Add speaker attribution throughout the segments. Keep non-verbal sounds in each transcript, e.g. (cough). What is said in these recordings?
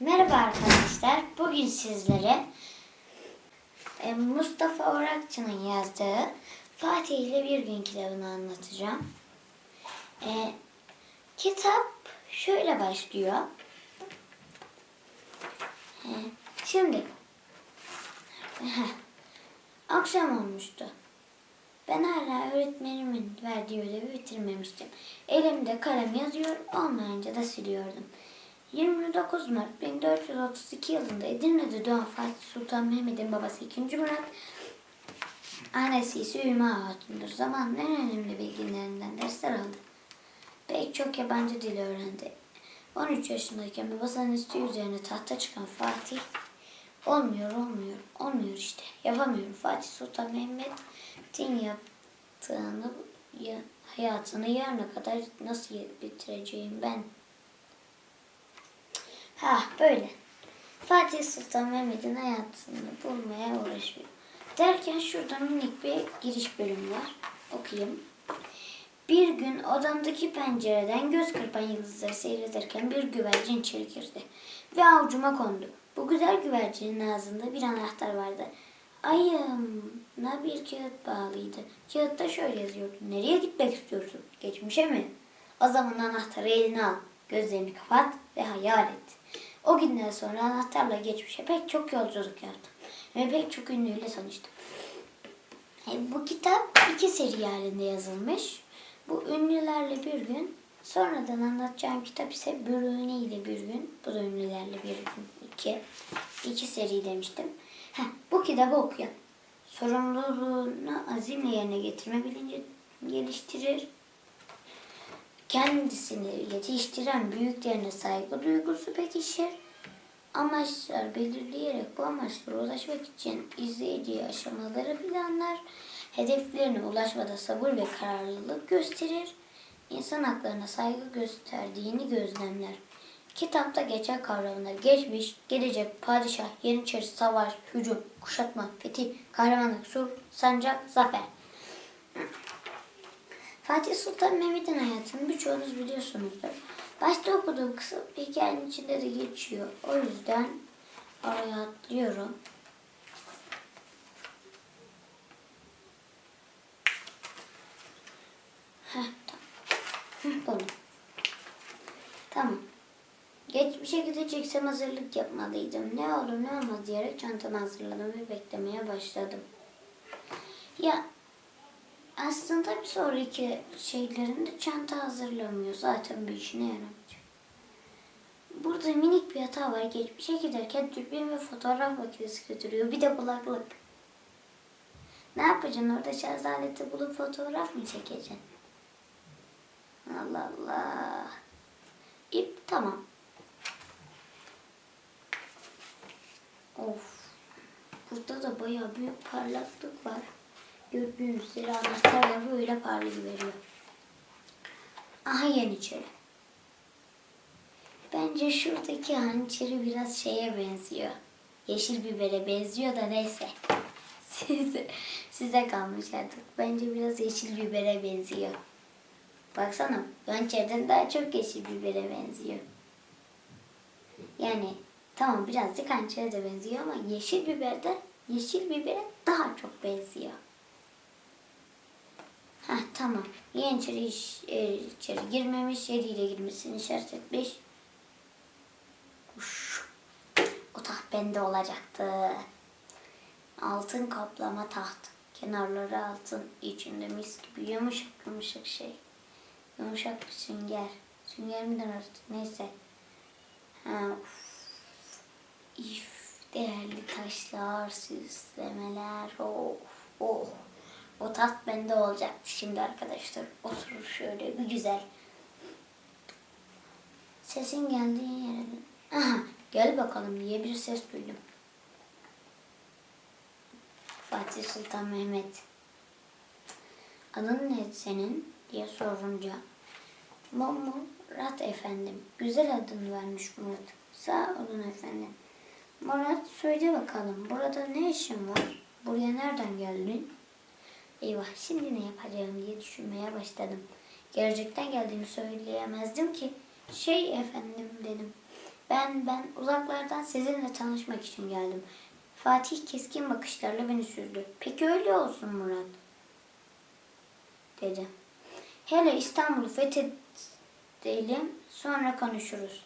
Speaker 1: Merhaba arkadaşlar. Bugün sizlere e, Mustafa Orakçı'nın yazdığı Fatih ile Bir Gün kitabını anlatacağım. E, kitap şöyle başlıyor. E, şimdi akşam olmuştu. Ben hala öğretmenimin verdiği ödevi bitirmemiştim. Elimde kalem yazıyor, olmayınca da siliyordum. 29 Mart 1432 yılında Edirne'de doğan Fatih Sultan Mehmet'in babası 2. Murat, annesi ise Ümmü Hatun'dur. Zamanın en önemli bilginlerinden dersler aldı. Pek çok yabancı dil öğrendi. 13 yaşındayken babasının isteği üzerine tahta çıkan Fatih, olmuyor olmuyor, olmuyor işte, yapamıyorum. Fatih Sultan Mehmet'in yaptığını, ya- hayatını yarına kadar nasıl bitireceğim ben? Ha böyle. Fatih Sultan Mehmet'in hayatını bulmaya uğraşıyor. Derken şurada minik bir giriş bölümü var. Okuyayım. Bir gün odamdaki pencereden göz kırpan yıldızları seyrederken bir güvercin içeri girdi ve avucuma kondu. Bu güzel güvercinin ağzında bir anahtar vardı. Ayağına bir kağıt bağlıydı. Kağıtta şöyle yazıyordu. Nereye gitmek istiyorsun? Geçmişe mi? O zaman anahtarı eline al. Gözlerini kapat ve hayal et. O günden sonra anahtarla geçmişe pek çok yolculuk yaptım. Ve pek çok ünlüyle tanıştım. E, bu kitap iki seri halinde yazılmış. Bu ünlülerle bir gün. Sonradan anlatacağım kitap ise Bürüni ile bir gün. Bu da ünlülerle bir gün. iki. İki seri demiştim. Heh, bu kitabı okuyan sorumluluğunu azimle yerine getirme bilinci geliştirir. Kendisini yetiştiren büyüklerine saygı duygusu pekişir. Amaçlar belirleyerek bu amaçlara ulaşmak için izleyiciye aşamaları planlar. Hedeflerine ulaşmada sabır ve kararlılık gösterir. İnsan haklarına saygı gösterdiğini gözlemler. Kitapta geçen kavramlar geçmiş, gelecek, padişah, yeniçeri, savaş, hücum, kuşatma, fetih, kahramanlık, sulh, sancak, zafer. Fatih Sultan Mehmet'in hayatını birçoğunuz biliyorsunuzdur. Başta okuduğum bir hikayenin içinde de geçiyor. O yüzden oraya atlıyorum. Tamam. Bunu. Tamam. Geçmişe gideceksem hazırlık yapmalıydım. Ne olur ne olmaz diyerek çantamı hazırladım ve beklemeye başladım. Ya aslında bir sonraki şeylerinde çanta hazırlamıyor. Zaten bir işine yaramayacak. Burada minik bir hata var. Geçmişe giderken dürbün ve fotoğraf makinesi götürüyor. Bir de kulaklık. Ne yapacaksın orada şarj aleti bulup fotoğraf mı çekeceksin? Allah Allah. İp tamam. Of. Burada da bayağı büyük parlaklık var. Gördüğünüz üzere anahtarla böyle parlayıveriyor. Aha yeniçeri. Bence şuradaki hançeri biraz şeye benziyor. Yeşil bibere benziyor da neyse. (laughs) Size, size kalmış artık. Bence biraz yeşil bibere benziyor. Baksana hançerden daha çok yeşil bibere benziyor. Yani tamam birazcık hançere de benziyor ama yeşil biberde yeşil bibere daha çok benziyor. Heh tamam. Yeniçeri iş, e, içeri girmemiş, yeriyle girmesini işaret etmiş. Uş. O taht bende olacaktı. Altın kaplama taht. Kenarları altın. içinde mis gibi yumuşak yumuşak şey. Yumuşak bir sünger. Sünger mi denir? Neyse. Ha, uf. İf, değerli taşlar, süslemeler. Of, oh. O taht bende olacaktı şimdi arkadaşlar. Oturur şöyle bir güzel. Sesin geldiği yere. Aha, gel bakalım diye bir ses duydum. Fatih Sultan Mehmet. Adın ne senin diye sorunca. Murat efendim. Güzel adın vermiş Murat. Sağ olun efendim. Murat söyle bakalım burada ne işin var? Buraya nereden geldin? Eyvah şimdi ne yapacağım diye düşünmeye başladım. Gelecekten geldiğimi söyleyemezdim ki. Şey efendim dedim. Ben ben uzaklardan sizinle tanışmak için geldim. Fatih keskin bakışlarla beni süzdü. Peki öyle olsun Murat. Dedi. Hele İstanbul'u fethedelim sonra konuşuruz.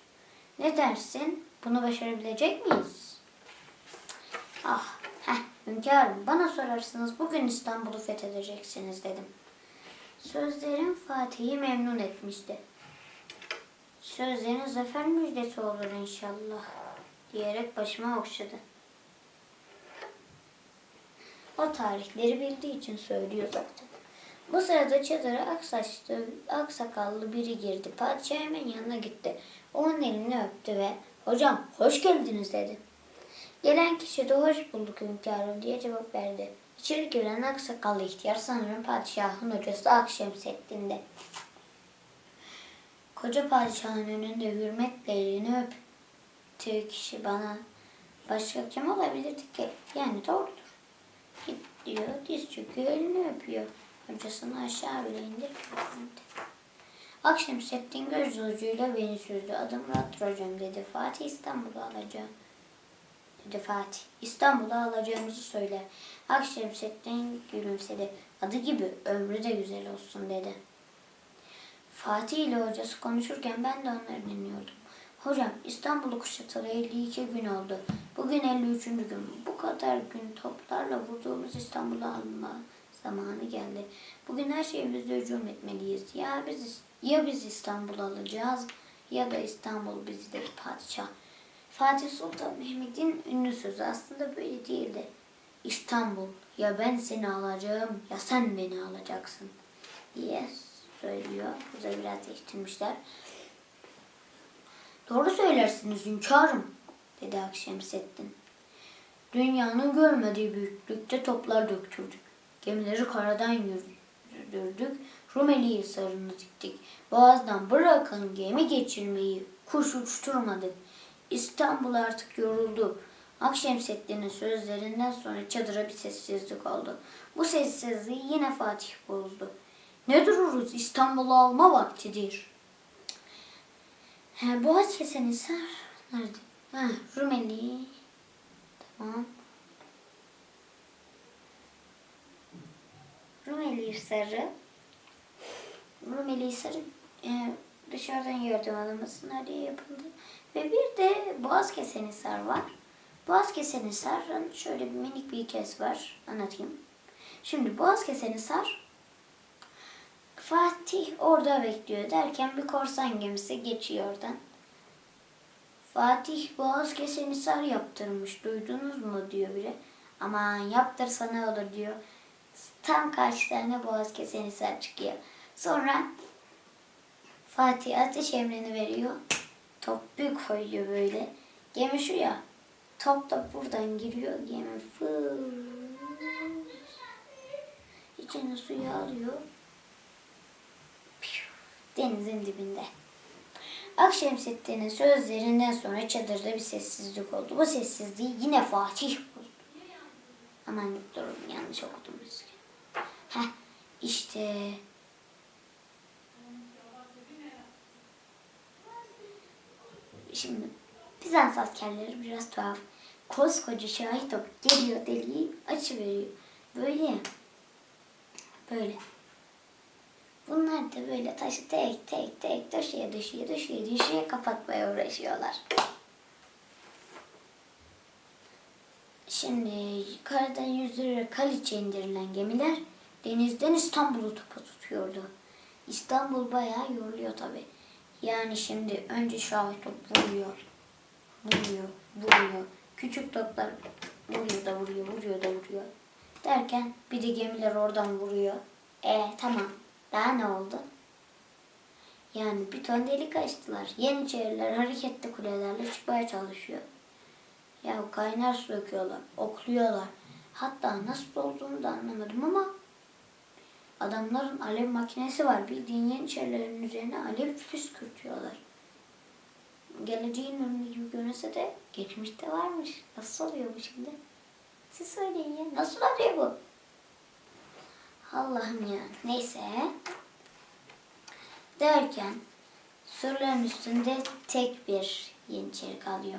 Speaker 1: Ne dersin? Bunu başarabilecek miyiz? Ah, heh, hünkârım bana sorarsınız bugün İstanbul'u fethedeceksiniz dedim. Sözlerim Fatih'i memnun etmişti. Sözlerin zafer müjdesi olur inşallah diyerek başıma okşadı. O tarihleri bildiği için söylüyor zaten. Bu sırada çadıra ak saçlı, ak sakallı biri girdi. Padişah hemen yanına gitti. Onun elini öptü ve hocam hoş geldiniz dedi. Gelen kişi de hoş bulduk hünkârım diye cevap verdi. İçeri giren ak sakallı ihtiyar sanırım padişahın hocası Akşemseddin'de. Koca padişahın önünde hürmetle elini öptüğü kişi bana başka kim olabilirdi ki? Yani doğrudur. Git diyor, diz çöküyor, elini öpüyor. Hocasını aşağı bile indirmedi. Akşemseddin göz ucuyla beni süzdü. Adım Murat'tır hocam dedi. Fatih İstanbul'u alacağım. Dedi Fatih. İstanbul'u alacağımızı söyle. Akşemseddin gülümsedi. Adı gibi ömrü de güzel olsun dedi. Fatih ile hocası konuşurken ben de onları dinliyordum. Hocam İstanbul'u kuşatalı 52 gün oldu. Bugün 53. gün. Bu kadar gün toplarla vurduğumuz İstanbul'u alma zamanı geldi. Bugün her şeyimizde hücum etmeliyiz. Ya biz, ya biz İstanbul'u alacağız ya da İstanbul bizdeki padişah. Fatih Sultan Mehmet'in ünlü sözü aslında böyle değildi. İstanbul ya ben seni alacağım ya sen beni alacaksın diye söylüyor. Burada biraz değiştirmişler. Doğru söylersiniz hünkârım dedi Akşemseddin. Dünyanın görmediği büyüklükte toplar döktürdük. Gemileri karadan yüzdürdük. Rumeli Hisarı'nı diktik. Boğazdan bırakın gemi geçirmeyi kuş uçturmadık. İstanbul artık yoruldu. Akşemseddin'in sözlerinden sonra çadıra bir sessizlik oldu. Bu sessizliği yine Fatih bozdu. Ne dururuz İstanbul'u alma vaktidir. He, Boğaz kesen Hisar nerede? Ha, Rumeli. Tamam. Rumeli Hisarı. Rumeli Hisarı e, dışarıdan gördüğüm adamısınlar diye yapıldı. Ve bir de Boğaz kesen Hisar var. Boğaz kesen Hisar'ın şöyle bir minik bir hikayesi var. Anlatayım. Şimdi Boğaz kesen Hisar Fatih orada bekliyor derken bir korsan gemisi geçiyor oradan. Fatih Boğaz kesen Hisar yaptırmış. Duydunuz mu diyor biri. Aman yaptırsa ne olur diyor. Tam kaç tane boğaz kesen Hisar çıkıyor. Sonra Fatih ateş emrini veriyor. Top bir koyuyor böyle. Gemi şu ya. Top da buradan giriyor. Gemi fır. İçine suyu alıyor. Denizin dibinde. Akşemseddin'in sözlerinden sonra çadırda bir sessizlik oldu. Bu sessizliği yine Fatih bozdu. Aman durun yanlış okudum. Heh işte Şimdi Bizans askerleri biraz tuhaf. Koskoca şahit olup geliyor deliği açıveriyor. Böyle ya. Böyle. Bunlar da böyle taşı tek tek tek döşeye döşeye döşeye döşeye kapatmaya uğraşıyorlar. Şimdi karadan yüzdürerek Haliç'e indirilen gemiler denizden İstanbul'u topa tutuyordu. İstanbul bayağı yoruluyor tabi. Yani şimdi önce şahit top vuruyor. Vuruyor, vuruyor. Küçük toplar vuruyor da vuruyor, vuruyor da vuruyor. Derken bir de gemiler oradan vuruyor. E tamam. Daha ne oldu? Yani bir ton delik açtılar. Yeniçeriler hareketli kulelerle çıkmaya çalışıyor. Ya kaynar su döküyorlar, okluyorlar. Hatta nasıl olduğunu da anlamadım ama adamların alev makinesi var. Bildiğin yeniçerilerin üzerine alev püskürtüyorlar. Geleceğin önünde gibi görünse de geçmişte varmış. Nasıl oluyor bu şimdi? Siz söyleyin ya. Nasıl oluyor bu? Allah'ım ya. Neyse. Derken surların üstünde tek bir Yeniçeri kalıyor.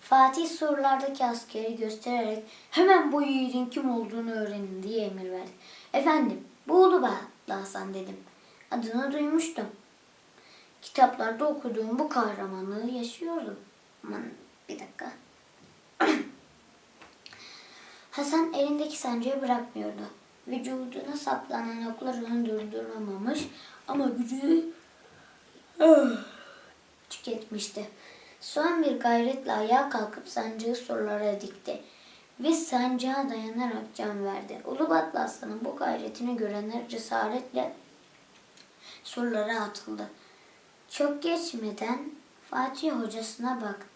Speaker 1: Fatih sorulardaki askeri göstererek hemen bu yiğidin kim olduğunu öğrenin diye emir verdi. Efendim bu Ulubatlı Hasan dedim. Adını duymuştum. Kitaplarda okuduğum bu kahramanlığı yaşıyordum. Aman bir dakika. (clears throat) Hasan elindeki sancıyı bırakmıyordu. Vücuduna saplanan oklar onu durduramamış ama gücü ah, tüketmişti. Son bir gayretle ayağa kalkıp sancığı surlara dikti ve sancağa dayanarak can verdi. Ulubatlı Aslan'ın bu gayretini görenler cesaretle surlara atıldı. Çok geçmeden Fatih hocasına baktı.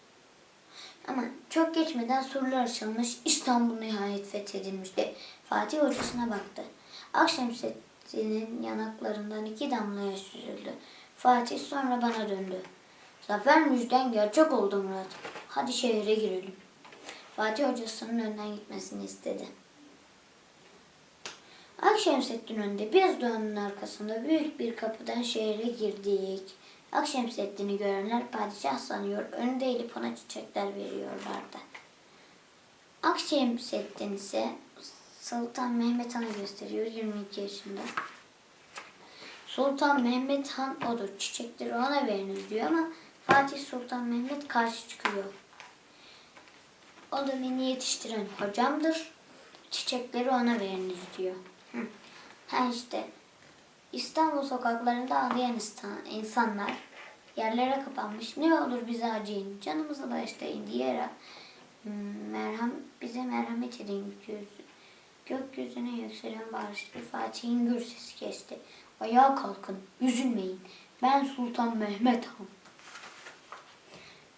Speaker 1: Ama çok geçmeden surlar açılmış, İstanbul nihayet fethedilmişti. Fatih hocasına baktı. Akşemseddin'in yanaklarından iki damla yaş süzüldü. Fatih sonra bana döndü. Zafer müjden gerçek oldu Murat. Hadi şehre girelim. Fatih hocasının önden gitmesini istedi. Akşemseddin önde, biz de onun arkasında büyük bir kapıdan şehre girdik. Akşemseddin'i görenler padişah sanıyor, önünde eğilip ona çiçekler veriyorlardı. Akşemseddin ise Sultan Mehmet Han'ı gösteriyor 22 yaşında. Sultan Mehmet Han odur. Çiçekleri ona veriniz diyor ama Fatih Sultan Mehmet karşı çıkıyor. O da beni yetiştiren hocamdır. Çiçekleri ona veriniz diyor. Hı. Ha işte İstanbul sokaklarında ağlayan insanlar yerlere kapanmış. Ne olur bize acıyın, canımızı bağışlayın "Hmm, merham, bize merhamet edin göz, gökyüzüne yükselen bağışlı Fatih'in gür sesi kesti. Ayağa kalkın, üzülmeyin. Ben Sultan Mehmet Han.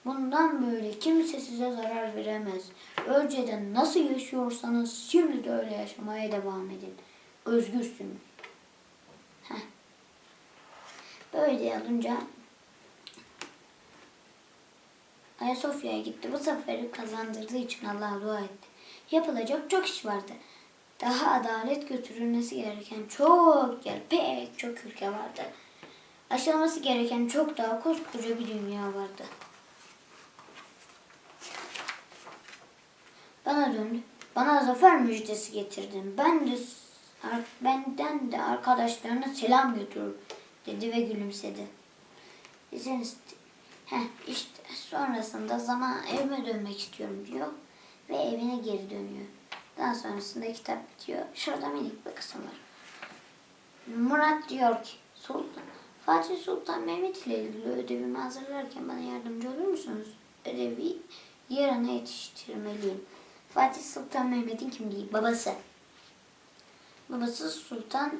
Speaker 1: Bundan böyle kimse size zarar veremez. Önceden nasıl yaşıyorsanız şimdi de öyle yaşamaya devam edin. Özgürsünüz. Heh. Böyle olunca Ayasofya'ya gitti. Bu zaferi kazandırdığı için Allah'a dua etti. Yapılacak çok iş vardı. Daha adalet götürülmesi gereken çok yer, pek çok ülke vardı. Aşılması gereken çok daha koskoca bir dünya vardı. Bana döndü. Bana zafer müjdesi getirdin. Ben de benden de arkadaşlarına selam götür dedi ve gülümsedi. İzin iste- işte sonrasında zaman evime dönmek istiyorum diyor ve evine geri dönüyor. Daha sonrasında kitap bitiyor. Şurada minik bir kısım var. Murat diyor ki Sultan, Fatih Sultan Mehmet ile ilgili ödevimi hazırlarken bana yardımcı olur musunuz? Ödevi yarına yetiştirmeliyim. Fatih Sultan Mehmet'in kimliği babası. Babası Sultan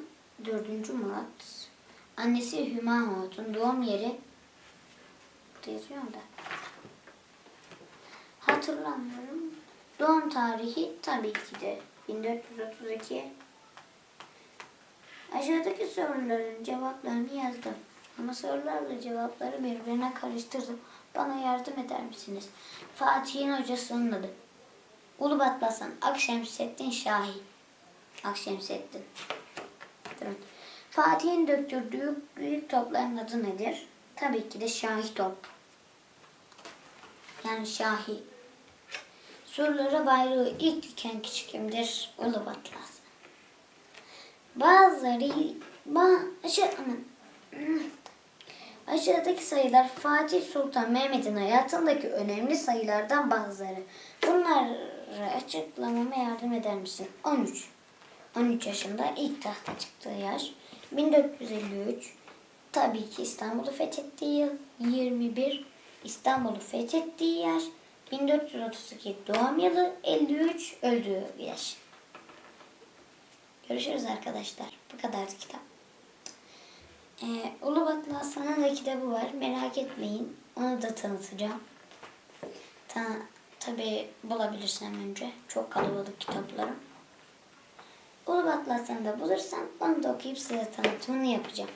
Speaker 1: 4. Murat. Annesi Hüma Hatun. Doğum yeri burada yazıyor da. Hatırlamıyorum. Doğum tarihi tabii ki de 1432. Aşağıdaki soruların cevaplarını yazdım. Ama sorularla cevapları birbirine karıştırdım. Bana yardım eder misiniz? Fatih'in hocasının adı. Ulubat Basan, Akşemseddin Şahi. Akşemseddin. Durun. Fatih'in döktürdüğü büyük topların adı nedir? Tabii ki de Şahi top. Yani Şahi. Surlara bayrağı ilk diken kişi kimdir? Ulubat Basan. Bazıları ba, aşağı, aman. Hmm. Aşağıdaki sayılar Fatih Sultan Mehmet'in hayatındaki önemli sayılardan bazıları. Bunları açıklamama yardım eder misin? 13. 13 yaşında ilk tahta çıktığı yaş. 1453. Tabii ki İstanbul'u fethettiği yıl. 21. İstanbul'u fethettiği yaş. 1432 doğum yılı. 53 öldüğü yaş. Görüşürüz arkadaşlar. Bu kadardı kitap. Ee, Ulubatlı Hasan'ın da kitabı var. Merak etmeyin. Onu da tanıtacağım. Ta, tabii bulabilirsem önce. Çok kalabalık kitaplarım. Ulubatlı da bulursam onu da okuyup size tanıtımını yapacağım.